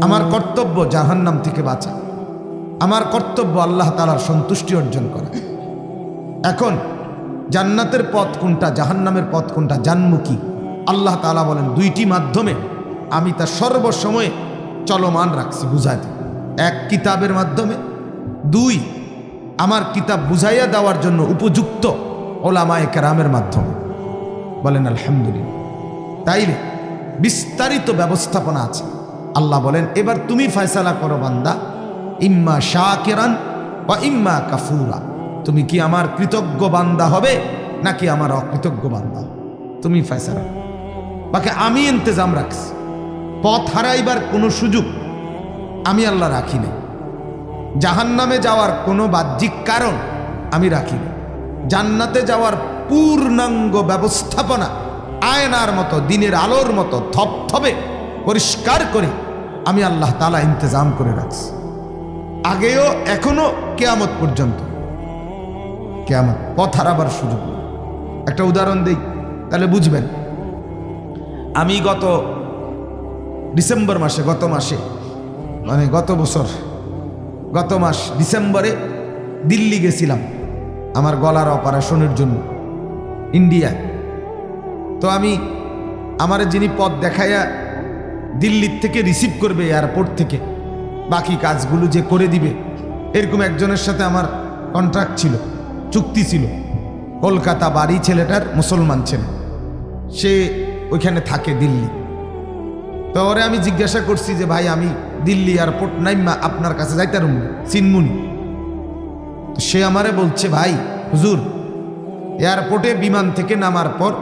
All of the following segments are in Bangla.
আমার কর্তব্য জাহান্নাম থেকে বাঁচা। আমার কর্তব্য আল্লাহ তালার সন্তুষ্টি অর্জন করা। এখন, জান্নাতের পথ কোনটা, জাহান্নামের পথ কোনটা জানমুখী আল্লাহ তালা বলেন, দুইটি মাধ্যমে আমি তা সর্বসময়ে চলমান রাখছি বুঝাইতে এক, কিতাবের মাধ্যমে। দুই, আমার কিতাব বুঝাইয়া দেওয়ার জন্য উপযুক্ত ওলামায়ে কেরামের মাধ্যমে। বলেন, আলহামদুলিল্লাহ। তাইলে বিস্তারিত ব্যবস্থাপনা আছে। আল্লাহ বলেন, এবার তুমি ফয়সালা করো বান্দা। ইম্মা শাহ কেরান বা ইম্মা কাফুরা। তুমি কি আমার কৃতজ্ঞ বান্দা হবে, নাকি আমার অকৃতজ্ঞ বান্দা? তুমি ফয়সালা। বাকি আমি ইন্তজাম রাখছি। পথ হারাইবার কোনো সুযোগ আমি আল্লাহ রাখি না জাহান নামে যাওয়ার কোনো বাহ্যিক কারণ আমি রাখি না জান্নাতে যাওয়ার পূর্ণাঙ্গ ব্যবস্থাপনা আয়নার মতো, দিনের আলোর মতো থপথপে পরিষ্কার করে। আমি আল্লাহ তালা ইন্তজাম করে রাখছি। আগেও, এখনও কেয়ামত পর্যন্ত। কেয়ামত পথ হারাবার সুযোগ একটা উদাহরণ দিই, তাহলে বুঝবেন। আমি গত ডিসেম্বর মাসে, গত মাসে মানে গত বছর, গত মাস ডিসেম্বরে দিল্লি গেছিলাম আমার গলার অপারেশনের জন্য ইন্ডিয়া তো আমি, আমার যিনি পথ দেখাইয়া দিল্লির থেকে রিসিভ করবে এয়ারপোর্ট থেকে। বাকি কাজগুলো যে করে দিবে, এরকম একজনের সাথে আমার কন্ট্রাক্ট ছিল, চুক্তি ছিল। কলকাতা বাড়ি ছেলেটার মুসলমান ছেলে। সে ওইখানে থাকে দিল্লি। তো ওরে আমি জিজ্ঞাসা করছি যে, ভাই, আমি দিল্লি এয়ারপোর্ট নাইমা আপনার কাছে যাইতারুম সিনমুনি? তো সে আমারে বলছে, ভাই, হুজুর এয়ারপোর্টে বিমান থেকে নামার পর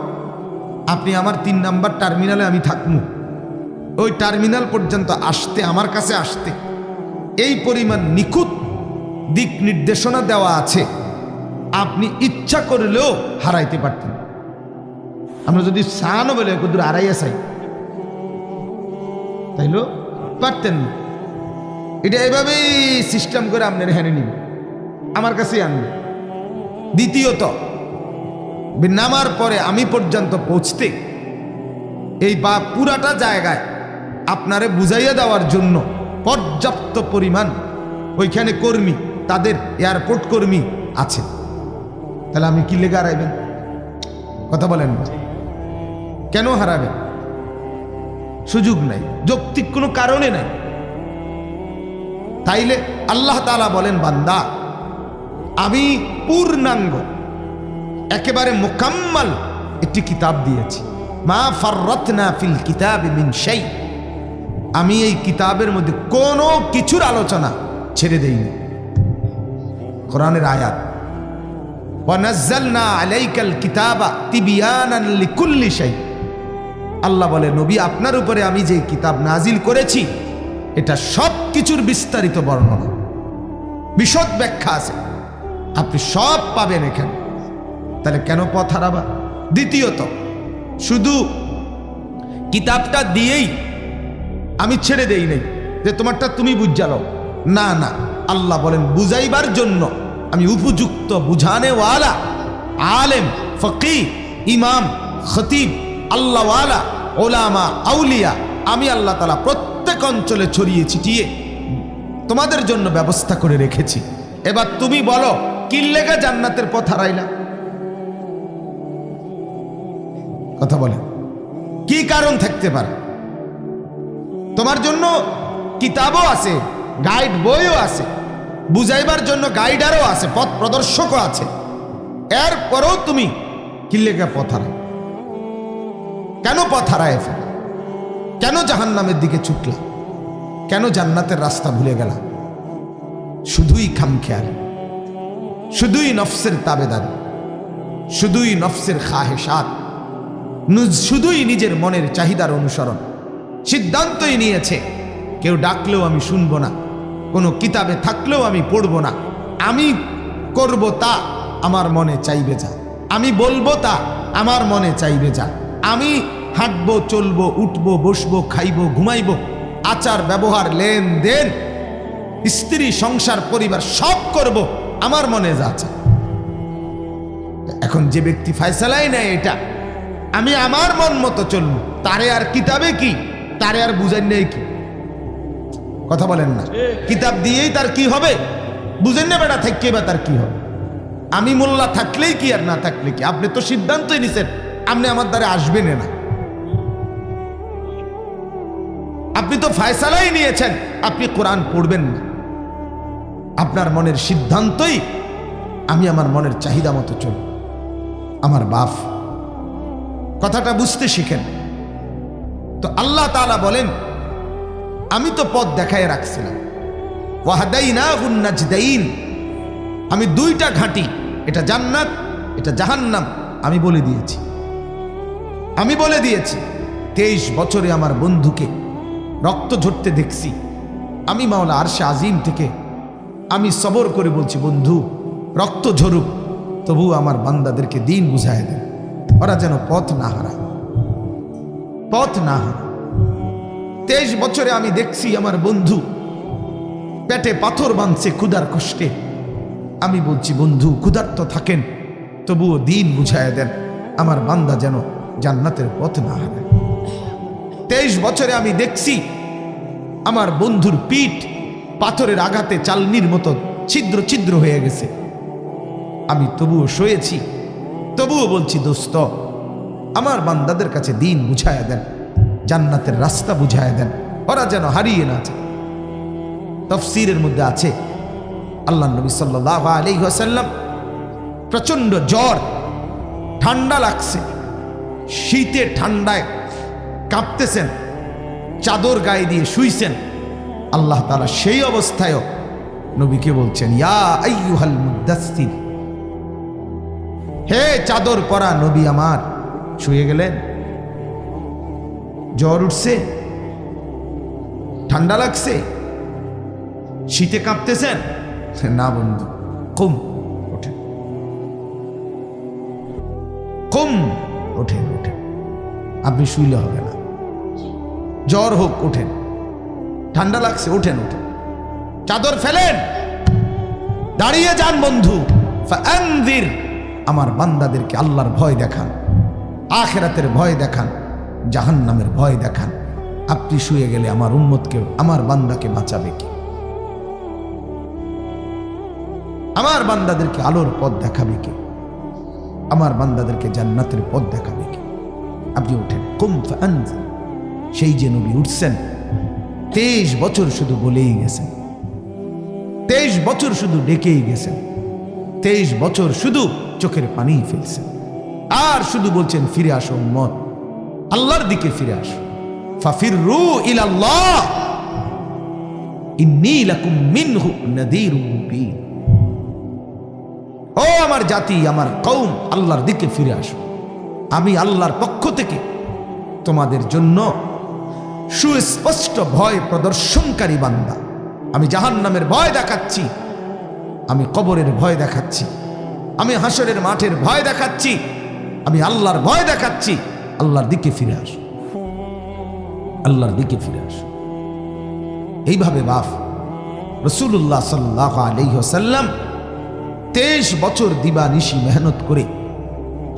আপনি আমার তিন নাম্বার টার্মিনালে আমি থাকব। ওই টার্মিনাল পর্যন্ত আসতে, আমার কাছে আসতে। এই পরিমাণ নিখুঁত দিক নির্দেশনা দেওয়া আছে। আপনি ইচ্ছা করলেও হারাইতে পারতেন। আমরা যদি সানও বলে কুদুর আড়াইয়া চাই তাইলো পারতেন না। এটা এভাবেই সিস্টেম করে আপনার হ্যানে নিন আমার কাছেই আনবে। দ্বিতীয়ত, নামার পরে আমি পর্যন্ত পৌঁছতে এই বা পুরাটা জায়গায় আপনারে বুঝাইয়া দেওয়ার জন্য পর্যাপ্ত পরিমাণ ওইখানে কর্মী, তাদের এয়ারপোর্ট কর্মী আছে। তাহলে আমি কি লেগে হারাইবেন? কথা বলেন কেন হারাবেন? সুযোগ নাই, যৌক্তিক কোনো কারণে নাই। তাইলে আল্লাহ তালা বলেন, বান্দা, আমি পূর্ণাঙ্গ, একেবারে মোকাম্মাল একটি কিতাব দিয়েছি। মা ফাররাতনা ফিল কিতাব মিন শাই। আমি এই কিতাবের মধ্যে কোনো কিছুর আলোচনা ছেড়ে দেইনি। কোরআনের আয়াত। আল্লাহ বলে, নবী, আপনার উপরে আমি যে কিতাব নাজিল করেছি, এটা সব কিছুর বিস্তারিত বর্ণনা। বিশদ ব্যাখ্যা আছে। আপনি সব পাবেন এখানে। তাহলে কেন পথ হারাবা? দ্বিতীয়ত, শুধু কিতাবটা দিয়েই আমি ছেড়ে দেই নাই যে তোমারটা তুমি বুঝালো না না, আল্লাহ বলেন, বুঝাইবার জন্য আমি উপযুক্ত বুঝানেওয়ালা, আলেম ফকি ইমাম, খতিব, আল্লাহওয়ালা, ওলামা, আউলিয়া, আমি আল্লাহ তালা প্রত্যেক অঞ্চলে ছড়িয়ে ছিটিয়ে তোমাদের জন্য ব্যবস্থা করে রেখেছি। এবার তুমি বলো কিল্লেগা জান্নাতের পথ হারাইলা? কথা বলে। কি কারণ থাকতে পারে? তোমার জন্য কিতাবও আছে গাইড বইও আছে, বুঝাইবার জন্য গাইডারও আছে, পথ প্রদর্শকও আছে। এরপরেও তুমি কিল্লেগা পথ হারাই কেন পথ হারায় ফেলে? কেন জাহান নামের দিকে ছুটলা? কেন জান্নাতের রাস্তা ভুলে গেলা? শুধুই খামখেয়াল, শুধুই নফসের তাবেদারি, শুধুই নফসের খাহেসাত শুধুই নিজের মনের চাহিদার অনুসরণ। সিদ্ধান্তই নিয়েছে, কেউ ডাকলেও আমি শুনব না, কোনো কিতাবে থাকলেও আমি পড়ব না। আমি করব তা, আমার মনে চাইবে যা। আমি বলব তা, আমার মনে চাইবে যা। আমি হাঁটবো, চলবো, উঠবো, বসবো, খাইবো, ঘুমাইবো, আচার, ব্যবহার, লেনদেন, স্ত্রী, সংসার, পরিবার, সব করব, আমার মনে যা এখন যে ব্যক্তি ফায়সালাই নেয় এটা, আমি আমার মন মতো চলবো, তারে আর কিতাবে কি? তারে আর বুঝাই নেই কি? কথা বলেন না। কিতাব দিয়েই তার কি হবে? বুঝেন না বেটা থাককে বা তার কি হবে? আমি মোল্লা থাকলেই কি আর না থাকলে কি? আপনি তো সিদ্ধান্তই নিছেন আপনি আমার দ্বারা আসবেন না। আপনি তো ফায়সালাই নিয়েছেন আপনি কোরআন পড়বেন না। আপনার মনের সিদ্ধান্তই আমি আমার মনের চাহিদা মতো চল আমার বাপ। কথাটা বুঝতে শিখেন। তো আল্লাহ তাআলা বলেন, আমি তো পথ দেখায় রাখছিলাম। ওয়াহাদাইনা গুন্নাজদাইন আমি দুইটা ঘাঁটি, এটা জান্নাত, এটা জাহান্নাম, আমি বলে দিয়েছি। আমি বলে দিয়েছি, তেইশ বছরে আমার বন্ধুকে রক্ত ঝরতে দেখছি। আমি মাওলা আরশে আজিম থেকে, আমি সবর করে বলছি, বন্ধু, রক্ত ঝরুক তবু আমার বান্দাদেরকে দিন বুঝায় দেন। ওরা যেন পথ না হারায়। পথ না। তেইশ বছরে আমি দেখছি আমার বন্ধু, পেটে পাথর বাঁধছে ক্ষুধার কষ্টে। আমি বলছি, বন্ধু, ক্ষুধার্ত থাকেন, তবুও দিন বুঝায় দেন, আমার বান্দা যেন জান্নাতের পথ না হারায়। তেইশ বছরে আমি দেখছি আমার বন্ধুর পিঠ পাথরের আঘাতে চালনির মতো ছিদ্র ছিদ্র হয়ে গেছে। আমি তবুও শুয়েছি তবুও বলছি, দোস্ত আমার বান্দাদের কাছে দিন বুঝায় দেন, জান্নাতের রাস্তা বুঝায় দেন, ওরা যেন হারিয়ে না যায়। তফসিরের মধ্যে আছে, আল্লাহ নবী সাল্লাহ আলী আসাল্লাম প্রচণ্ড জ্বর, ঠান্ডা লাগছে, শীতে ঠান্ডায় কাঁপতেছেন, চাদর গায়ে দিয়ে শুইছেন, আল্লাহ তালা সেই অবস্থায়ও নবীকে বলছেন, ইয়া হে চাদর পরা নবী আমার শুয়ে গেলেন। জ্বর উঠছে, ঠান্ডা লাগছে, শীতে কাঁপতেছেন? না বন্ধু কম ওঠেন কম ওঠেন ওঠেন আপনি শুইলে হবে না। জ্বর হোক, ওঠেন। ঠান্ডা লাগছে, ওঠেন ওঠেন। চাদর ফেলেন। দাঁড়িয়ে যান বন্ধু। আমার বান্দাদেরকে আল্লাহর ভয় দেখান। আখেরাতের ভয় দেখান, জাহান্নামের ভয় দেখান। আপনি শুয়ে গেলে আমার উম্মতকে, আমার বান্দাকে বাঁচাবে কি? আমার বান্দাদেরকে আলোর পথ দেখাবে কে? আমার বান্দাদেরকে জান্নাতের পথ দেখাবে কে? আপনি উঠেন, কুম সেই যে নবী উঠছেন, তেইশ বছর শুধু বলেই গেছেন। তেইশ বছর শুধু ডেকেই গেছেন। তেইশ বছর শুধু চোখের পানি ফেলছেন। আর শুধু বলছেন, ফিরে আসো মত আল্লাহর দিকে ফিরে আসো। ফাফির রু ইলাল্লাহ। ইন্নী ও আমার জাতি, আমার কৌম আল্লাহর দিকে ফিরে আসো। আমি আল্লাহর পক্ষ থেকে তোমাদের জন্য সুস্পষ্ট ভয় প্রদর্শনকারী বান্দা। আমি জাহান নামের ভয় দেখাচ্ছি। আমি কবরের ভয় দেখাচ্ছি। আমি হাসরের মাঠের ভয় দেখাচ্ছি। আমি আল্লাহর ভয় দেখাচ্ছি। আল্লাহর দিকে ফিরে আসো। আল্লাহর দিকে ফিরে আসো। এইভাবে বাফ রসুল্লাহ সাল্লাহ আলহ্লাম তেইশ বছর দিবা নিশি মেহনত করে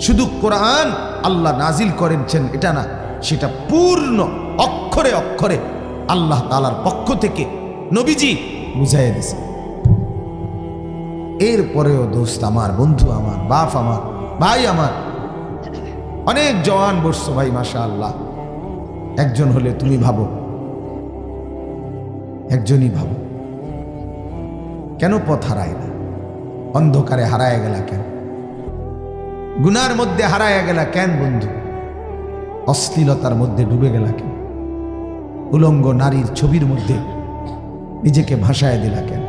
শুধু কোরআন আল্লাহ নাজিল করেছেন, এটা না, সেটা পূর্ণ অক্ষরে অক্ষরে আল্লাহ তালার পক্ষ থেকে নবীজি বুঝাইয়া দিছে এরপরেও দোস্ত আমার, বন্ধু আমার, বাপ আমার, ভাই আমার অনেক জওয়ান বসছো ভাই মাসা আল্লাহ একজন হলে তুমি ভাবো। একজনই ভাবো। কেন পথ হারায় না? অন্ধকারে হারায় গেলা কেন? গুনার মধ্যে হারায় গেলা কেন বন্ধু? অশ্লীলতার মধ্যে ডুবে গেলা কেন? উলঙ্গ নারীর ছবির মধ্যে নিজেকে ভাসায় দিলা কেন?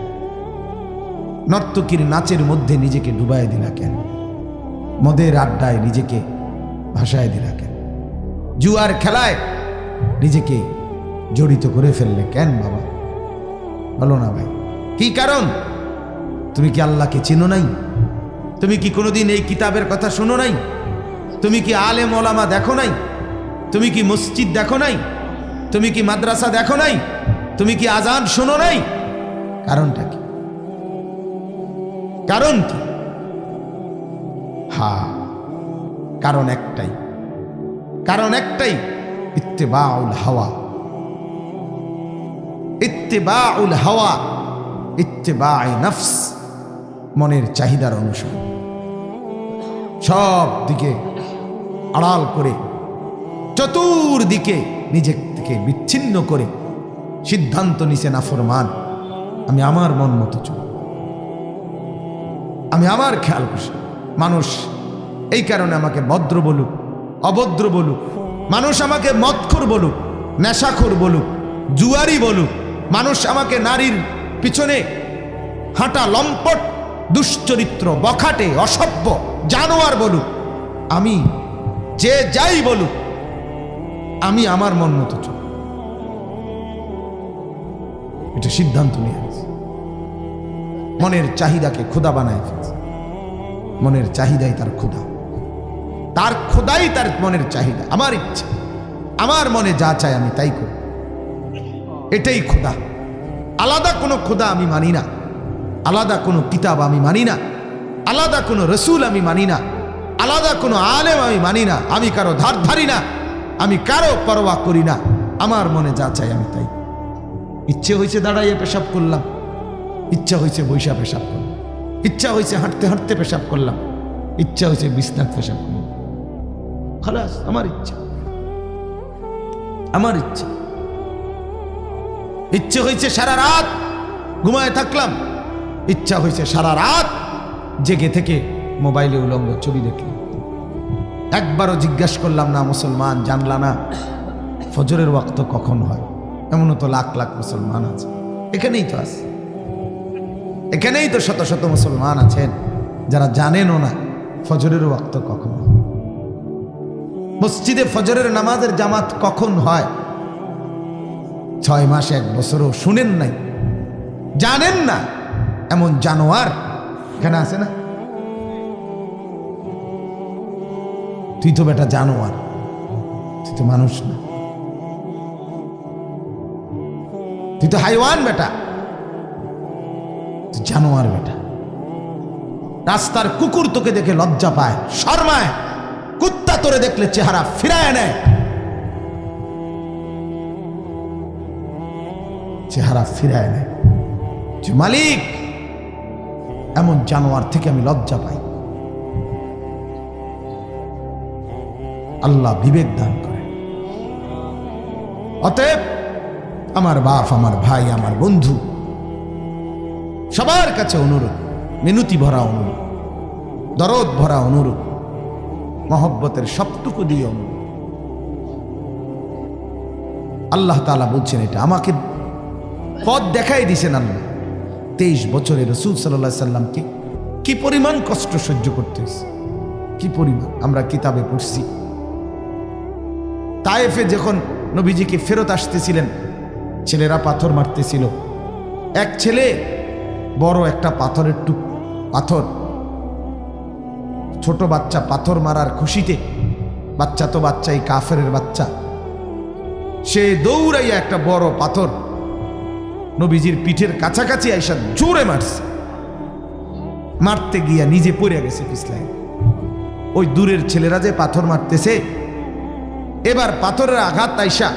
নর্তকীর নাচের মধ্যে নিজেকে ডুবায় দিলা কেন? মদের আড্ডায় নিজেকে ভাসায় দিলা কেন জুয়ার খেলায় নিজেকে জড়িত করে ফেললে কেন বাবা? বলো না ভাই। কি কারণ? তুমি কি আল্লাহকে চিনো নাই? তুমি কি কোনোদিন এই কিতাবের কথা শোনো নাই? তুমি কি আলেম ওলামা দেখো নাই? তুমি কি মসজিদ দেখো নাই? তুমি কি মাদ্রাসা দেখো নাই? তুমি কি আজান শোনো নাই? কারণটা কি? কারণ কি? হা কারণ একটাই। কারণ একটাই, ইত্তেবাউল হাওয়া। ইত্তেবাউল হাওয়া, ইত্তেবাই নফস, মনের চাহিদার অনুসরণ সব দিকে আড়াল করে, চতুর্দিকে নিজের থেকে বিচ্ছিন্ন করে সিদ্ধান্ত নিছে নাফরমান। আমি আমার মন মতো চল। আমি আমার খেয়াল খুশি মানুষ এই কারণে আমাকে ভদ্র বলুক, অভদ্র বলুক, মানুষ আমাকে মদখোর বলুক, নেশাখোর বলুক, জুয়ারি বলুক, মানুষ আমাকে নারীর পিছনে হাঁটা লম্পট, দুশ্চরিত্র, বখাটে, অসভ্য, জানোয়ার বলুক, আমি যে যাই বলুক, আমি আমার মন মতো চল এটা সিদ্ধান্ত নিয়ে আছে মনের চাহিদাকে ক্ষুদা বানায় মনের চাহিদাই তার ক্ষুদা তার খোদাই তার মনের চাহিদা, আমার ইচ্ছা। আমার মনে যা চাই আমি তাই করি। এটাই খোদা। আলাদা কোনো খোদা আমি মানি না। আলাদা কোনো কিতাব আমি মানি না। আলাদা কোনো রসুল আমি মানি না। আলাদা কোনো আলেম আমি মানি না। আমি কারও ধার ধারি না। আমি কারও পরোয়া করি না। আমার মনে যা চাই আমি তাই ইচ্ছে হয়েছে দাঁড়াইয়ে পেশাব করলাম। ইচ্ছা হয়েছে বৈশা পেশাব করলাম। ইচ্ছা হয়েছে হাঁটতে হাঁটতে পেশাব করলাম। ইচ্ছা হয়েছে বিছনাথ পেশাব করলাম। খালাস, আমার ইচ্ছা। আমার ইচ্ছা। ইচ্ছে হয়েছে সারা রাত ঘুমায় থাকলাম। ইচ্ছা হয়েছে সারা রাত জেগে থেকে মোবাইলে উলঙ্গ ছবি দেখলাম। একবারও জিজ্ঞাসা করলাম, না, মুসলমান, জানলা না? ফজরের ওয়াক্ত কখন হয়? এমনও তো লাখ লাখ মুসলমান আছে। এখানেই তো আছে। এখানেই তো শত শত মুসলমান আছেন, যারা জানেনও না ফজরের ওয়াক্ত কখন হয়। মসজিদে ফজরের নামাজের জামাত কখন হয়? ছয় মাস, এক বছরও শুনেন নাই। জানেন না, এমন জানোয়ার এখানে আছে না? তুই তো বেটা জানোয়ার, তুই তো মানুষ না। তুই তো হাইওয়ান বেটা, তুই জানোয়ার বেটা। রাস্তার কুকুর তোকে দেখে লজ্জা পায়, শর্মায়। তোরে দেখলে চেহারা ফিরায় নেয়। চেহারা ফিরায় নেয়। যে মালিক, এমন জানোয়ার থেকে আমি লজ্জা পাই। আল্লাহ বিবেক দান করে। অতএব আমার বাপ, আমার ভাই, আমার বন্ধু, সবার কাছে অনুরোধ, মিনতি ভরা অনুরোধ, দরদ ভরা অনুরোধ মহব্বতের সবটুকু অনুরোধ আল্লাহ তালা বলছেন এটা আমাকে পথ দেখাই দিছেন আল্লাহ। তেইশ বছরে রসুল সাল্লাহ সাল্লামকে কি পরিমাণ কষ্ট সহ্য করতে কি পরিমাণ? আমরা কিতাবে পড়ছি। তায়েফে যখন নবীজিকে ফেরত আসতেছিলেন, ছেলেরা পাথর মারতেছিল। এক ছেলে বড় একটা পাথরের টুক পাথর ছোট বাচ্চা পাথর মারার খুশিতে, বাচ্চা তো বাচ্চাই কাফের বাচ্চা। সে দৌড়াইয়া একটা বড় পাথর নবীজির পিঠের কাছাকাছি আইসা জোরে মারছে। মারতে গিয়া নিজে পড়ে গেছে পিছলাই ওই দূরের ছেলেরা যে পাথর মারতেছে, এবার পাথরের আঘাত আইসা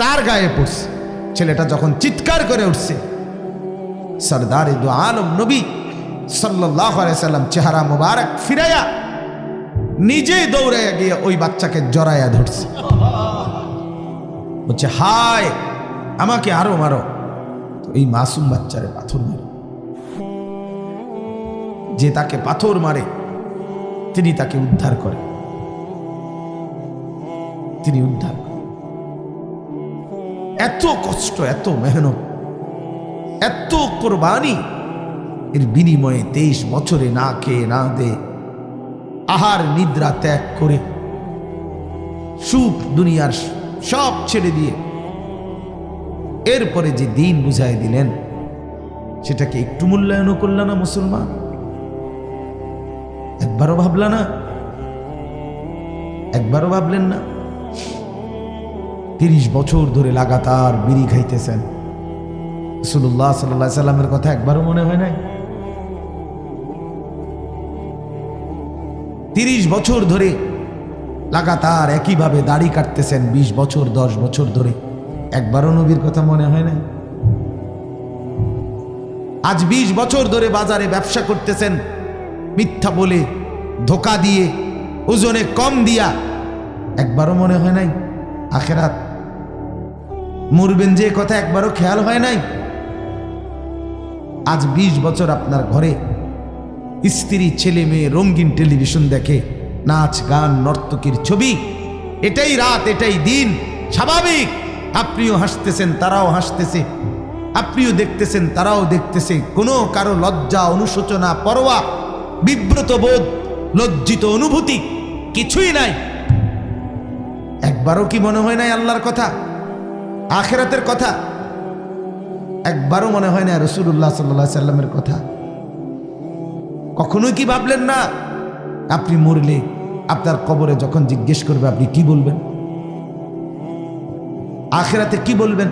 তার গায়ে পড়ছে। ছেলেটা যখন চিৎকার করে উঠছে, সরদার দু আলম নবী সাল্লাহ সাল্লাম চেহারা মুবারক ফিরাইয়া নিজেই দৌড়াইয়া গিয়ে ওই বাচ্চাকে জড়াইয়া ধরছে। বলছে, হায়, আমাকে আরও মারো। এই মাসুম বাচ্চারে পাথর মারে। যে তাকে পাথর মারে, তিনি তাকে উদ্ধার করে। তিনি উদ্ধার এত কষ্ট, এত মেহনত, এত কোরবানি এর বিনিময়ে তেইশ বছরে না খেয়ে না দে। আহার নিদ্রা ত্যাগ করে। সুখ দুনিয়ার সব ছেড়ে দিয়ে। এরপরে যে দিন বুঝাই দিলেন, সেটাকে একটু মূল্যায়নও করল না মুসলমান? একবারও ভাবলা না? একবারও ভাবলেন না? তিরিশ বছর ধরে লাগাতার বিড়ি খাইতেছেন। সাল্লাহ সাল্লামের কথা একবারও মনে হয় নাই? তিরিশ বছর ধরে লাগাতার একইভাবে দাড়ি কাটতেছেন ২০ বছর, দশ বছর ধরে। একবারও নবীর কথা মনে হয় না আজ ২০ বছর ধরে বাজারে ব্যবসা করতেছেন, মিথ্যা বলে ধোকা দিয়ে, ওজনে কম দিয়া। একবারও মনে হয় নাই? আখেরাত মরবেন যে কথা একবারও খেয়াল হয় নাই? আজ ২০ বছর আপনার ঘরে স্ত্রী, ছেলে, মেয়ে রঙিন টেলিভিশন দেখে, নাচ, গান, নর্তকীর ছবি। এটাই রাত, এটাই দিন। স্বাভাবিক। আপনিও হাসতেছেন, তারাও হাসতেছে। আপনিও দেখতেছেন, তারাও দেখতেছে। কোনো কারও লজ্জা, অনুশোচনা, পরোয়া, বিব্রত বোধ, লজ্জিত অনুভূতি কিছুই নাই। একবারও কি মনে হয় নাই আল্লাহর কথা? আখেরাতের কথা? একবারও মনে হয় না রসুল্লাহ সাল্লা সাল্লামের কথা? কখনোই কি ভাবলেন না? আপনি মরলে আপনার কবরে যখন জিজ্ঞেস করবে, আপনি কি বলবেন? আখেরাতে কি বলবেন?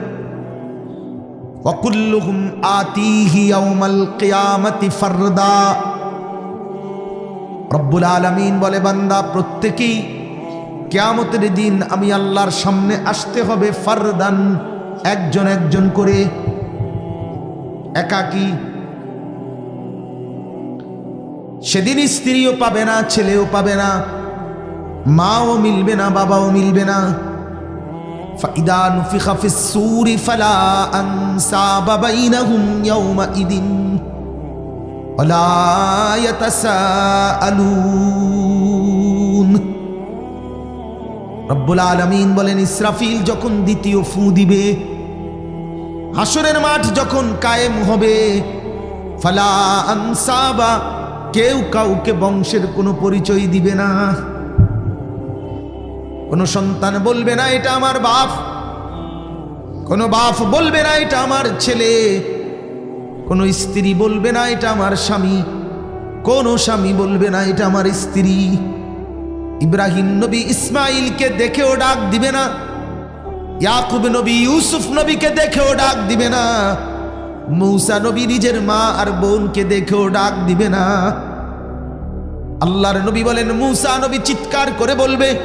অকুল্লুহুম আতিহি ইয়াউমাল কিয়ামতি ফারদা। রব্বুল আলামিন বলে, বান্দা, প্রত্যেকেই কেয়ামতের দিন আমি আল্লাহর সামনে আসতে হবে ফারদান, একজন একজন করে। একাকী সেদিন স্ত্রীও পাবে না ছেলেও পাবে না মাও মিলবে না বাবাও মিলবে না فإذا نفخ في السور فلا أنساب بينهم يومئذ ولا يتساءلون রব্বুল আলমিন বলেন ইসরাফিল যখন দ্বিতীয় ফু দিবে হাসরের মাঠ যখন কায়েম হবে ফালা আনসাবা কেউ কাউকে বংশের কোনো পরিচয় দিবে না। কোনো সন্তান বলবে না, এটা আমার বাপ। কোনো বাপ বলবে না, এটা আমার ছেলে। কোনো স্ত্রী বলবে না, এটা আমার স্বামী। কোনো স্বামী বলবে না, এটা আমার স্ত্রী। ইব্রাহিম নবী ইসমাইলকে দেখেও ডাক দিবে না। ইয়াকুব নবী ইউসুফ নবীকে দেখেও ডাক দিবে না। মৌসা নবী নিজের মা আর বোনকে দেখেও ডাক দিবে না। আল্লাহর নবী বলেন, মূসা নবী চিৎকার করে বলবে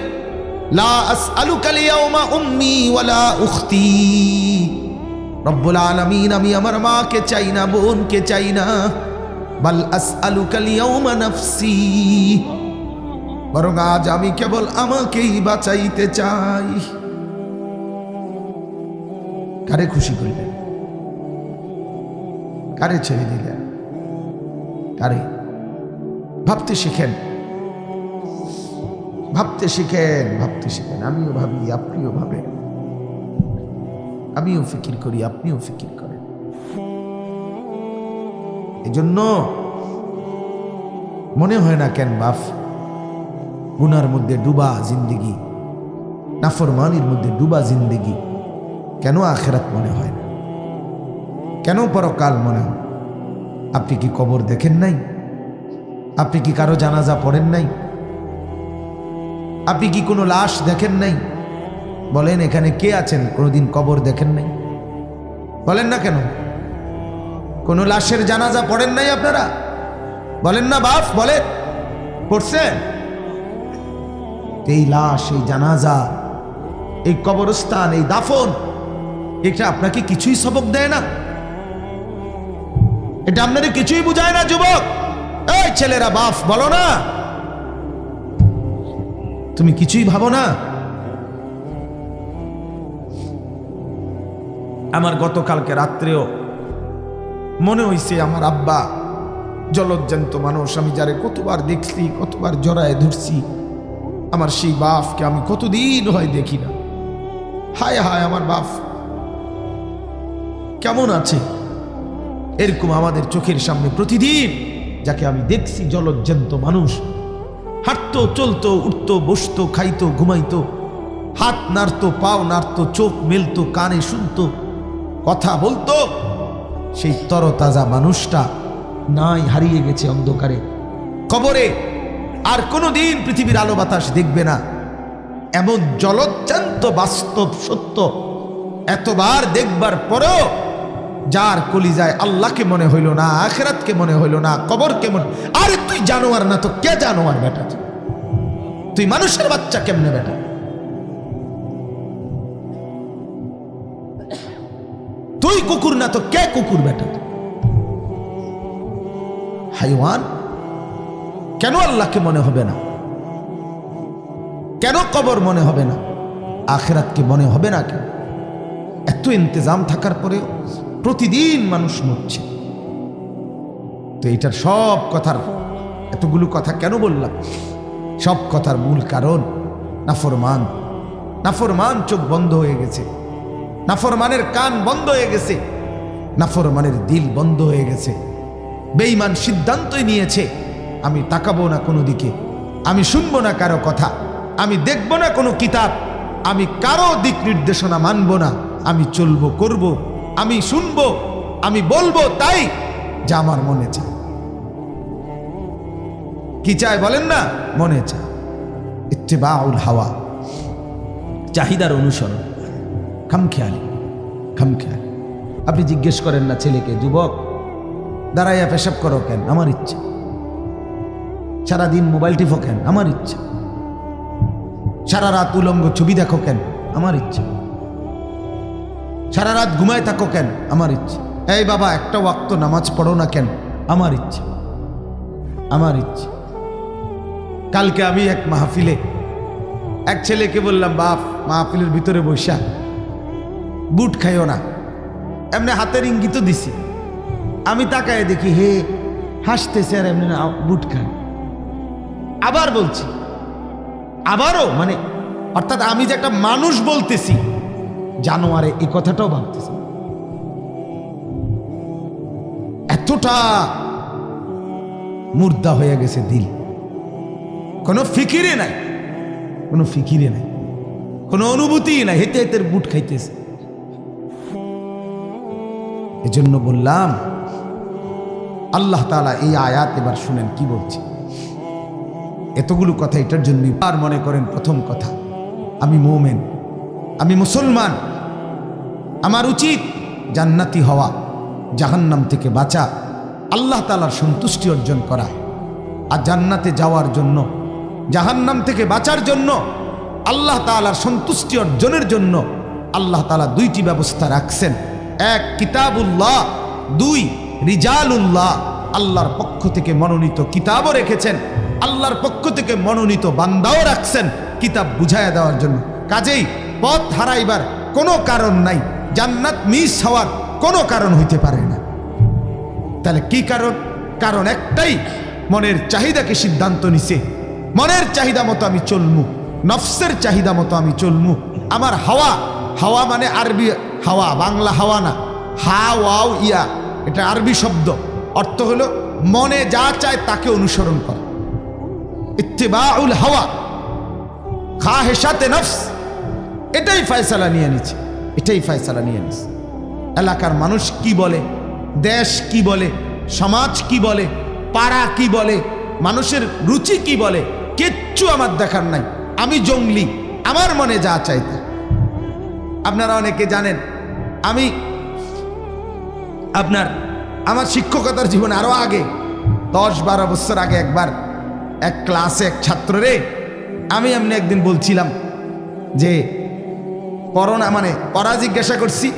আমি আমার মাকে চাই না, বোনকে আল-ইয়াওমা নাফসি। বরং আজ আমি কেবল আমাকেই বাঁচাইতে চাই। কারে খুশি করলেন কারে ছেড়ে দিলেন? কারে? ভাবতে শিখেন। ভাবতে শিখেন ভাবতে শিখেন। আমিও ভাবি, আপনিও ভাবেন। আমিও ফিকির করি, আপনিও ফিকির করেন। এজন্য মনে হয় না কেন বাফ গুনার মধ্যে ডুবা জিন্দিগি, নাফরমানির মধ্যে ডুবা জিন্দিগি, কেন আখেরাত মনে হয় না? কেন পরকাল মনে? আপনি কি কবর দেখেন নাই? আপনি কি কারও জানাজা পড়েন নাই? আপনি কি কোনো লাশ দেখেন নাই? বলেন, এখানে কে আছেন? কোনোদিন কবর দেখেন নাই? বলেন না কেন? কোনো লাশের জানাজা পড়েন নাই আপনারা? বলেন না বাপ, বলেন। পড়ছেন এই লাশ, এই জানাজা, এই কবরস্থান, এই দাফন, এটা আপনাকে কিছুই সবক দেয় না। এটা আপনাদের কিছুই বুঝায় না, যুবক। এই ছেলেরা, বাফ, বলো না। তুমি কিছুই ভাবো না। আমার গতকালকে রাত্রেও মনে হইছে আমার আব্বা জলজ্জান্ত মানুষ। আমি যারে কতবার দেখছি, কতবার জড়ায় ধরছি, আমার সেই বাপকে আমি কতদিন হয় দেখি না। হায় হায়, আমার বাপ কেমন আছে? এরকম আমাদের চোখের সামনে প্রতিদিন, যাকে আমি দেখছি জলজ্জান্ত মানুষ, হাঁটতো, চলতো, উঠতো, বসতো, খাইতো, ঘুমাইতো, হাত নাড়তো, পাও নাড়তো, চোখ মেলতো, কানে শুনতো, কথা বলতো, সেই তরতাজা মানুষটা নাই হারিয়ে গেছে অন্ধকারে। কবরে আর কোনোদিন পৃথিবীর আলো বাতাস দেখবে না। এমন জলজ্জান্ত বাস্তব সত্য এতবার দেখবার পরেও যার কলিজায় আল্লাহকে মনে হইল না, আখেরাতকে মনে হইল না, কবরকে মনে আরে তুই জানোয়ার না তো কে জানোয়ার বেটা? তুই মানুষের বাচ্চা কেমনে বেটা? তুই কুকুর না তো কে কুকুর বেটা? হাইওয়ান? কেন আল্লাহকে মনে হবে না? কেন কবর মনে হবে না? আখেরাতকে মনে হবে না কেন? এত ইন্তজাম থাকার পরেও প্রতিদিন মানুষ মরছে। তো এটার সব কথার, এতগুলো কথা কেন বললাম? সব কথার মূল কারণ নাফরমান। নাফরমান চোখ বন্ধ হয়ে গেছে। নাফরমানের কান বন্ধ হয়ে গেছে। নাফরমানের দিল বন্ধ হয়ে গেছে। বেঈমান সিদ্ধান্তই নিয়েছে, আমি তাকাবো না কোনো দিকে, আমি শুনব না কারও কথা, আমি দেখব না কোনো কিতাব, আমি কারও দিক নির্দেশনা মানব না, আমি চলবো, করব আমি শুনব আমি বলব তাই যা আমার মনে চায়। কি চায় বলেন না? মনে চায়। ইত্তেবাউল হাওয়া। চাহিদার অনুসরণ। খামখেয়ালি খামখেয়ালি। আপনি জিজ্ঞেস করেন না ছেলেকে যুবক দাঁড়াইয়া পেশাব করো কেন? আমার ইচ্ছা। সারাদিন মোবাইল টিপো কেন? আমার ইচ্ছা। সারা রাত উলঙ্গ ছবি দেখো কেন? আমার ইচ্ছা। সারা রাত ঘুমায় থাকো কেন? আমার ইচ্ছে। এই বাবা, একটা ওয়াক্ত নামাজ পড়ো না কেন? আমার ইচ্ছে। আমার ইচ্ছে। কালকে আমি এক মাহফিলে, এক ছেলেকে বললাম, বাপ, মাহফিলের ভিতরে বৈশা বুট খাইও না। এমনি হাতের ইঙ্গিত দিছি। আমি তাকায় দেখি, হে, হাসতেছে আর এমনি বুট খান আবার বলছি, আবারও? মানে অর্থাৎ আমি যে একটা মানুষ বলতেছি জানোয়ারে এই কথাটাও ভাবতেছে। এতটা মুর্দা হয়ে গেছে দিল। কোনো ফিকিরে নাই, কোনো ফিকিরে নাই, কোনো অনুভূতি নাই হেতে হেতে বুট খাইতেছে। এজন্য বললাম, আল্লাহ তালা এই আয়াত এবার শুনেন, কি বলছে? এতগুলো কথা এটার জন্য আর মনে করেন প্রথম কথা, আমি মোমেন, আমি মুসলমান। আমার উচিত জান্নাতি হওয়া, জাহান্নাম থেকে বাঁচা, আল্লাহ তালার সন্তুষ্টি অর্জন করা। আর জান্নাতে যাওয়ার জন্য, জাহান্নাম থেকে বাঁচার জন্য, আল্লাহ তালার সন্তুষ্টি অর্জনের জন্য আল্লাহ তালা দুইটি ব্যবস্থা রাখছেন। এক, কিতাবুল্লাহ, দুই, রিজালুল্লাহ। আল্লাহর পক্ষ থেকে মনোনীত কিতাবও রেখেছেন, আল্লাহর পক্ষ থেকে মনোনীত বান্দাও রাখছেন। কিতাব বুঝাইয়া দেওয়ার জন্য। কাজেই পথ হারাইবার কোনো কারণ নাই। জান্নাত মিস হওয়ার কোনো কারণ হইতে পারে না। তাহলে কি কারণ? কারণ একটাই, মনের চাহিদাকে সিদ্ধান্ত নিছে। মনের চাহিদা মতো আমি চলমু, নফসের চাহিদা মতো আমি চলমু। আমার হাওয়া হাওয়া মানে আরবি হাওয়া, বাংলা হাওয়া না। হা, ওয়াও, ইয়া, এটা আরবি শব্দ। অর্থ হলো মনে যা চায় তাকে অনুসরণ করা। ইত্তেবাউল হাওয়া খা হেসাতে নফস, এটাই ফয়সালা নিয়ে নিচ্ছে। এটাই ফয়সালা নিয়ে নিচ্ছে এলাকার মানুষ কি বলে? দেশ কি বলে? সমাজ কি বলে? পাড়া কি বলে? মানুষের রুচি কি বলে? কিচ্ছু আমার দেখার নাই। আমি জঙ্গলি। আমার মনে যা চাইতে আপনারা অনেকে জানেন, আমি আপনার, আমার শিক্ষকতার জীবনে আরও আগে, দশ বারো বছর আগে একবার এক ক্লাসে এক ছাত্ররে আমি এমনি একদিন বলছিলাম যে করোনা মানে পড়া জিজ্ঞাসা করছি,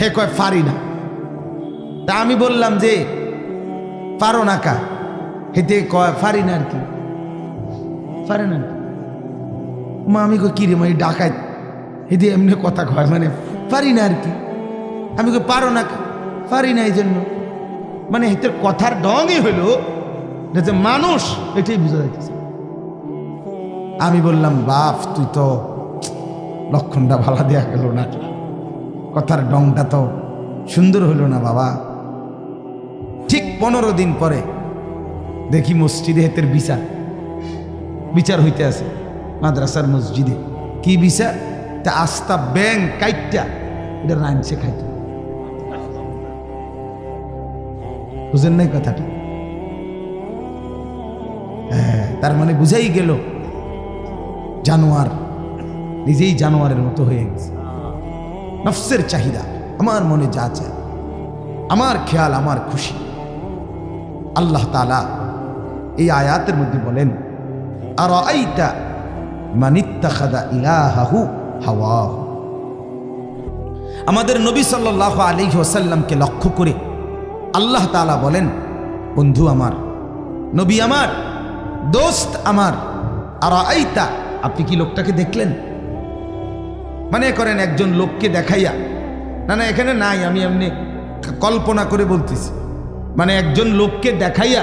হে কয়, পারি না। তা আমি বললাম যে, পারো না কা? হেতে কয়, পারি না আর কি। পারে না মা, আমি কই, কি রে মা, এই ডাকায় হেতে এমনি কথা কয় মানে পারি না আর কি। আমি কই, পারো না কা? পারি না এই জন্য। মানে হেতের কথার ডঙই হইল যে মানুষ, এটাই বুঝা যাইতেছে। আমি বললাম, বাপ, তুই তো লক্ষণটা ভালো দেয়া গেল না। কথার ডংটা তো সুন্দর হইল না বাবা। ঠিক পনেরো দিন পরে দেখি মসজিদে হেতের বিচার। বিচার হইতে আছে মাদ্রাসার মসজিদে। কি বিচার? তা আস্তা ব্যাং কাইটটা এটা রাঁধছে খাইতে। বুঝেন নাই কথাটা? হ্যাঁ তার মানে বুঝাই গেল, জানোয়ার নিজেই জানোয়ারের মতো হয়ে গেছে। নফসের চাহিদা, আমার মনে যা চায়, আমার খেয়াল, আমার খুশি। আল্লাহ তালা এই আয়াতের মধ্যে বলেন আর আইতা হাওয়া আমাদের নবী সাল্লাহ আলী ওসাল্লামকে লক্ষ্য করে আল্লাহ তালা বলেন, বন্ধু আমার, নবী আমার, দোস্ত আমার আর আইতা আপনি কি লোকটাকে দেখলেন? মানে করেন একজন লোককে দেখাইয়া, না না, এখানে নাই, আমি এমনি কল্পনা করে বলতেছি। মানে একজন লোককে দেখাইয়া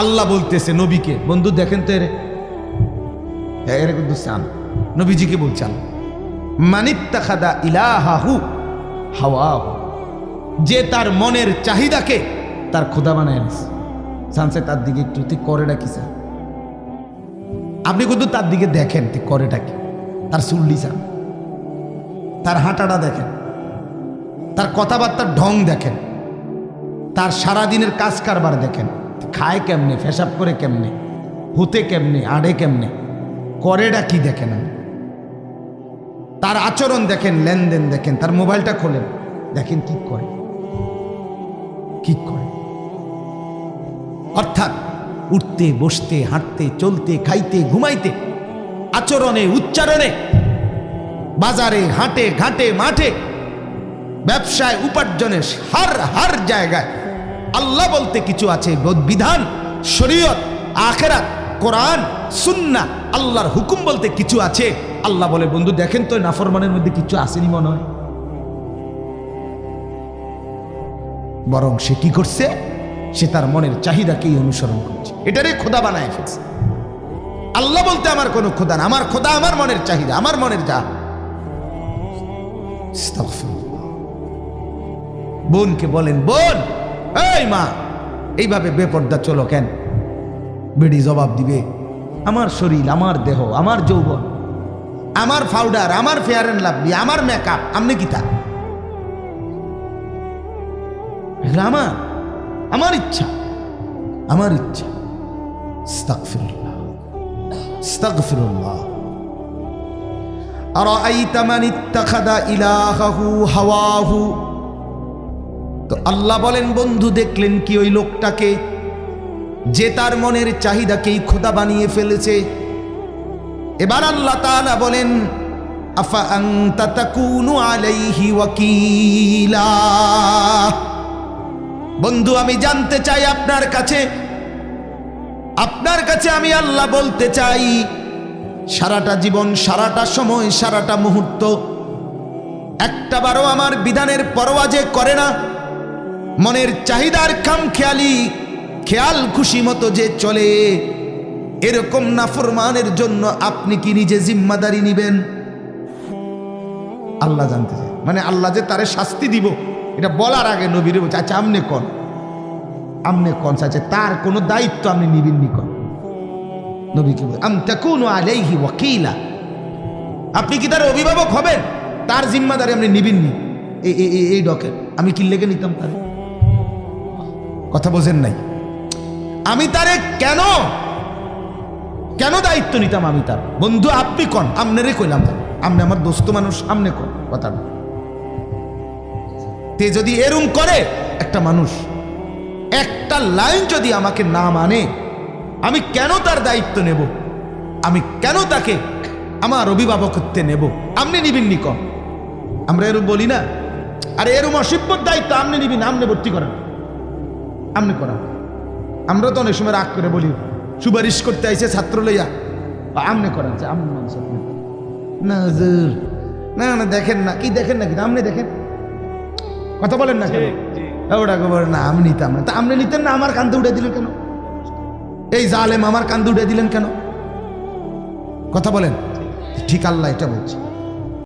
আল্লাহ বলতেছে নবীকে, বন্ধু দেখেন তো এরে। এরে কিন্তু চান। নবীজিকে বলছে আল্লাহ মানিত্তা খাদা ইলাহাহু হাওয়া যে তার মনের চাহিদাকে তার খোদা বানায় চান্সে তার দিকে একটু, তুই করেটা কি চান? আপনি কিন্তু তার দিকে দেখেন, তুই করেটা কি? তার চুল্লি চান। তার হাঁটাটা দেখেন। তার কথাবার্তার ঢং দেখেন। তার সারাদিনের কাজ কারবার দেখেন। খায় কেমনে ফেসাব করে কেমনে, হুতে কেমনে, আড়ে কেমনে করেটা কি দেখেন তার আচরণ দেখেন, লেনদেন দেখেন, তার মোবাইলটা খোলেন, দেখেন কি করে। কি করে। অর্থাৎ উঠতে, বসতে, হাঁটতে, চলতে, খাইতে, ঘুমাইতে, আচরণে, উচ্চারণে বাজারে, হাটে, ঘাটে, মাঠে। ব্যবসায় উপার্জনে হার হার জায়গায়। আল্লাহ বলতে কিছু আছে বিধান, শরীয়ত, আখেরাত, কোরআন সুন্না আল্লাহর হুকুম বলতে কিছু আছে। আল্লাহ বলে, বন্ধু, দেখেন তো, নাফরমানের মধ্যে কিছু আসেনি মনে হয়? বরং সে কি করছে? সে তার মনের চাহিদাকেই অনুসরণ করছে। এটারই খোদা বানায় ফেলছে। আল্লাহ বলতে আমার কোনো খোদা না। আমার খোদা আমার মনের চাহিদা, আমার মনের যা। বোনকে বলেন, বোন, এই মা, এইভাবে বেপর্দা চলো কেন? বেডি জবাব দিবে, আমার শরীর, আমার দেহ, আমার যৌবন, আমার পাউডার আমার ফেয়ার অ্যান্ড লাভলি আমার মেকআপ আপনি কি তা আমার আমার ইচ্ছা আমার ইচ্ছা। আস্তাগফিরুল্লাহ আস্তাগফিরুল্লাহ আর হাওয়াহু? তো আল্লাহ বলেন, বন্ধু, দেখলেন কি ওই লোকটাকে? যে তার মনের চাহিদাকেই খোদা বানিয়ে ফেলেছে। এবার আল্লাহ তালা বলেন আলাইহি বন্ধু, আমি জানতে চাই আপনার কাছে। আপনার কাছে আমি আল্লাহ বলতে চাই সারাটা জীবন, সারাটা সময়, সারাটা মুহূর্ত। একটা বারও আমার বিধানের পরোয়া যে করে না, মনের চাহিদার খাম খেয়ালি খেয়াল খুশি মতো যে চলে, এরকম নাফরমানের জন্য আপনি কি নিজে জিম্মাদারি নিবেন? আল্লাহ জানতে চায়। মানে আল্লাহ যে তারে শাস্তি দিব, এটা বলার আগে নবীর আচ্ছা আমনে কন? আমনে কন আছে তার কোনো দায়িত্ব আপনি নিবেন নি কন? নবী কি বলে, আম আলাইহি ওয়াকিলা। আপনি কি তার অভিভাবক হবেন? তার জিম্মাদারি আপনি নিবেননি এই, এই- এই- এই ডকে আমি কি লেগে নিতাম তারে? কথা বোঝেন নাই। আমি তারে কেন? কেন দায়িত্ব নিতাম আমি তার? বন্ধু, আপনি কন? আমনেরে কইলাম আপনি আমার দোস্ত মানুষ, আমনে কন? কথাটা তে যদি এরম করে একটা মানুষ, একটা লাইন যদি আমাকে না মানে আমি কেন তার দায়িত্ব নেব? আমি কেন তাকে আমার অভিভাবকত্বে নেব? আপনি নিবেন নি কম আমরা এরম বলি না। আর এরম অসিব্যর দায়িত্ব আপনি নিবেন আপনি ভর্তি করেন আপনি করান আমরা তো অনেক সময় রাগ করে বলি সুপারিশ করতে আইসে ছাত্র লইয়া। বা আমনে করান যে আমনে মানুষ না না না দেখেন না। কি দেখেন না কি? আপনি দেখেন। কথা বলেন না কেন? ওটা না আমি নিতাম না। তা আপনি নিতেন না? আমার কান্দে উঠে দিলেন কেন? এই জালেম আমার কান্দে উঠে দিলেন কেন? কথা বলেন। ঠিক আল্লাহ এটা বলছি।